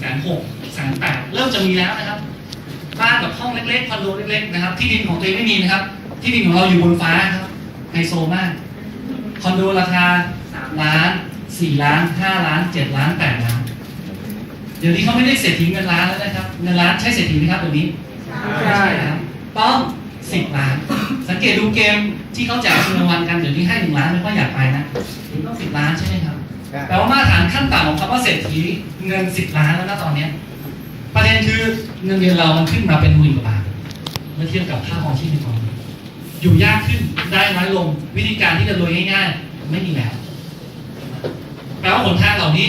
แสนหกแสนแปดเริ่มจะมีแล้วนะครับ บ้านกับห้องเล็กๆคอนโดเล็กๆนะครับ ที่ดินของตัวเองไม่มีนะครับ ที่ดินของเราอยู่บนฟ้าครับไฮโซมากคอนโดราคาสามล้านสี่ล้านห้าล้านเจ็ดล้านแปดล้านเดี๋ยวนี้เขาไม่ได้เศรษฐีเงินล้านแล้วนะครับเงินล้านใช่เศรษฐีไหมครับเดี๋ยวนี้ใช่ครับต้องสิบล้าน สังเกตดูเกมที่เขาแจกชิงรางวัลกันเดี๋ยวนี้ให้หนึ่งล้านไม่ค่อยอยากไปนะต้องสิบล้านใช่ไหมครับแปลว่ามา ตรฐานขั้นต่ำของคำว่าเศรษฐีเงินสิบล้านแล้วนะตอนเนี้ยประเด็นคือเงินเดือนเรามันขึ้นมาเป็นหมื่นกว่าบาทเมื่อเทียบกับค่าของชีพในตอนนี้อยู่ยากขึ้นได้น้อยลงวิธีการที่จะรวยง่ายๆ ไม่มีแล้วแปลว่าหนทางเหล่านี้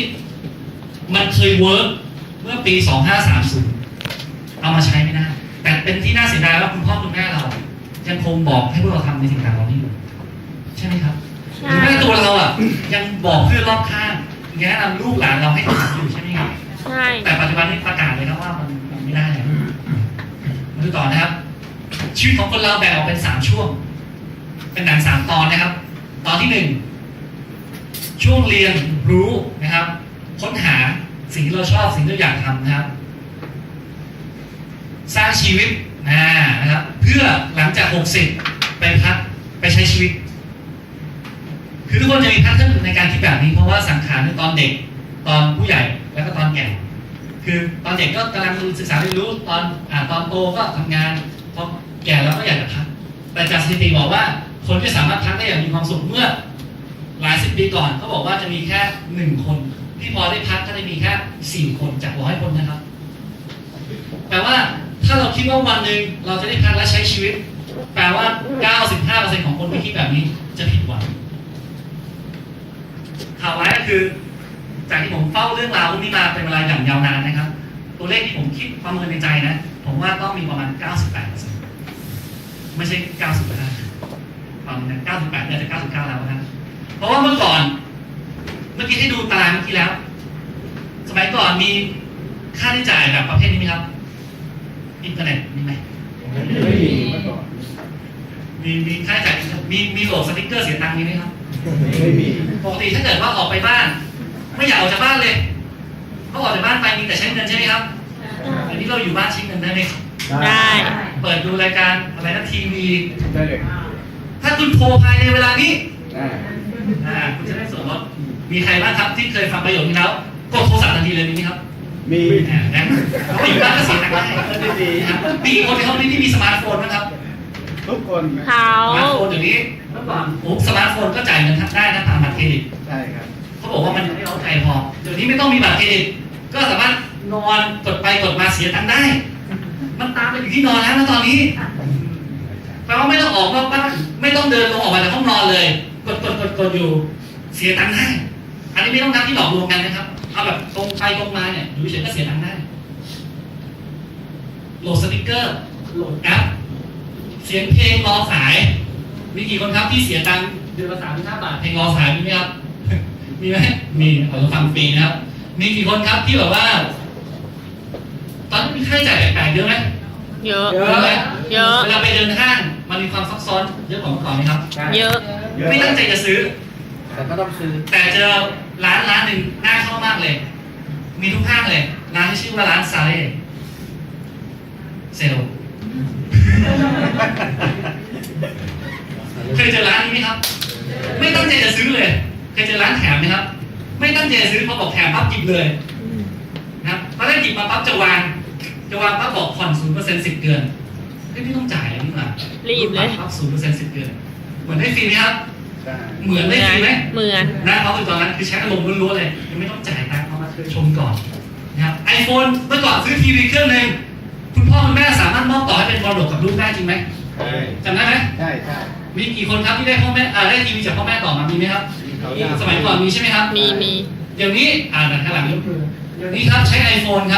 มันเคยเวิร์กเมื่อปี 2530 เอามาใช้ไม่ได้แต่เป็นที่น่าเสียดายว่าคุณพ่อคุณแม่เรายังคงบอกให้พวกเราทำในสิ่งต่างๆเหล่านี้อยู่ใช่ไหมครับหรือแม้ตัวเราอะยังบอกเพื่อนรอบข้าง แนะนำลูกหลานเราให้ทำอยู่ใช่ไหมครับใช่แต่ปัจจุบันนี้ประกาศเลยครับว่ามันมันไม่ได้แล้วมาดูต่อนะครับ ชีวิตของคนเราแบ่งออกเป็นสามช่วง เป็นหนังสามตอนนะครับ ตอนที่หนึ่งช่วงเรียนรู้นะครับ ค้นหาสิ่งที่เราชอบสิ่งที่เราอยากทำนะครับ สร้างชีวิตอ่านะครับ เพื่อหลังจาก 60 ไปพักไปใช้ชีวิต คือทุกคนจะมีแพทเทิร์นในการคิดแบบนี้เพราะว่าสังขารในตอนเด็กตอนผู้ใหญ่แล้วก็ตอนแก่ คือตอนเด็กก็กำลังศึกษาเรียนรู้ตอนอ่าตอนโตก็ทำงานพอแก่แล้วก็อยากจะพัก แต่จากสถิติบอกว่าคนที่สามารถพักได้อย่างมีความสุขเมื่อหลายสิบปีก่อนเขาบอกว่าจะมีแค่หนึ่งคน ที่พอได้พักก็ได้มีแค่สี่คนจากร้อยคนนะครับแปลว่าถ้าเราคิดว่าวันหนึ่งเราจะได้พักและใช้ชีวิต แปลว่า 95%ของคนที่คิดแบบนี้จะผิดหวัง ข่าวร้ายก็คือ จากที่ผมเฝ้าเรื่องราวพวกนี้มาเป็นเวลาอย่างยาวนานนะครับ ตัวเลขที่ผมคิดประเมินในใจนะ ผมว่าต้องมีประมาณ 98%ไม่ใช่90ก็ได้ประมาณนั้น98เนี่ยจะ99 แล้วนะเพราะว่าเมื่อก่อน เมื่อกี้ให้ดูตารางเมื่อกี้แล้ว สมัยก่อนมีค่าใช้จ่ายแบบประเภทนี้ไหมครับ อินเทอร์เน็ตมีไหมไม่มีเมื่อก่อนมีมีค่าใช้จ่ายมีมีโหลดสติ๊กเกอร์เสียตังค์มีไหมครับ ไม่มีปกติถ้าเกิดว่าออกไปบ้าน ไม่อยากออกจากบ้านเลยเขาออกจากบ้านไปมีแต่ใช้เงินใช่ไหมครับอันนี้เราอยู่บ้านใช้เงินได้ไหมครับได้ เปิดดูรายการอะไรนะทีวีได้เลยถ้าคุณโทรภายในเวลานี้อ่าอ่าคุณจะได้ส่วนลดมีใครบ้างครับที่เคยฟังประโยคนี้แล้วกดโทรศัพท์ทันทีเลยมีไหมครับมีอ่านะเขาอยู่บ้านก็เสียตังค์ได้ไม่ดีนะครับมีกี่คนในห้องนี้ที่มีสมาร์ทโฟนนะครับ ทุกคนนะเขาสมาร์ทโฟนเดี๋ยวนี้เมื่อก่อนโอ้สมาร์ทโฟนก็จ่ายเงินได้นะผ่านบัตรเครดิตใช่ครับ เขาบอกว่ามันยังไม่เอาใจพอเดี๋ยวนี้ไม่ต้องมีบัตรเครดิตก็สามารถนอนกดไปกดมาเสียตังค์ได้ มันตามไปอยู่ที่นอนแล้วนะตอนนี้แปลว่าไม่ต้องออกนอกบ้านไม่ต้องเดินลงออกมาจากห้องนอนเลย กดกดกดกดอยู่ เสียตังค์ได้อันนี้ไม่ต้องนับที่หลอกลวงกันนะครับเอาแบบตรงไปตรงมาเนี่ยอยู่เฉยๆก็เสียตังค์ได้โหลดสติกเกอร์โหลดแอป เสียงเพลงรอสาย มีกี่คนครับที่เสียตังค์เดือนละสามสิบห้าบาทเพลงรอสายมีไหมครับ มีไหมมีเราฟังฟรีนะครับ มีกี่คนครับที่แบบว่า ตอนนี้มีค่าใช้จ่ายแปลกๆเยอะไหมเยอะ เยเยอะไหมเยอะ เวลาไปเดินห้างมันมีความซับซ้อนเยอะกว่าเมื่อก่อนไหมครับเยอะเยอะ ไม่ตั้งใจจะซื้อ แต่ก็ต้องซื้อ แต่เจอร้านร้านหนึ่งน่าเข้ามากเลย มีทุกห้างเลย ร้านที่ชื่อว่าร้านซาเล่เซล เคยเจอร้านนี้ไหมครับ ไม่ตั้งใจจะซื้อเลย เคยเจอร้านแถมไหมครับ ไม่ตั้งใจจะซื้อพอบอกแถมปั๊บหยิบเลยนะครับตอนแรกหยิบมาปั๊บจะวาง จะวางปั๊บบอกผ่อนศูนย์เปอร์เซ็นต์สิบเดือนเฮ้ยไม่ต้องจ่ายเลยนี่หว่ารีบเลยปั๊บศูนย์เปอร์เซ็นต์สิบเดือน เหมือนได้ฟรีไหมครับได้เหมือนได้ฟรีไหมเหมือนนะเพราะคือตอนนั้นคือใช้อารมณ์ล้วนๆเลยยังไม่ต้องจ่ายตังค์เอามาชมก่อนนะครับไอโฟนเมื่อก่อนซื้อทีวีเครื่องหนึ่ง คุณพ่อคุณแม่สามารถมอบต่อให้เป็นมรดกกับลูกได้จริงไหมใช่จำได้ไหมใช่ใช่มีกี่คนครับที่ได้พ่อแม่อ่าได้ทีวีจากพ่อแม่ต่อมามีไหมครับเขาได้สมัยก่อนมีใช่ไหมครับ มีมีเดี๋ยวนี้อ่าแต่ข้างหลังยกมือเดี๋ยวนี้ครับใช้ iPhone ครับ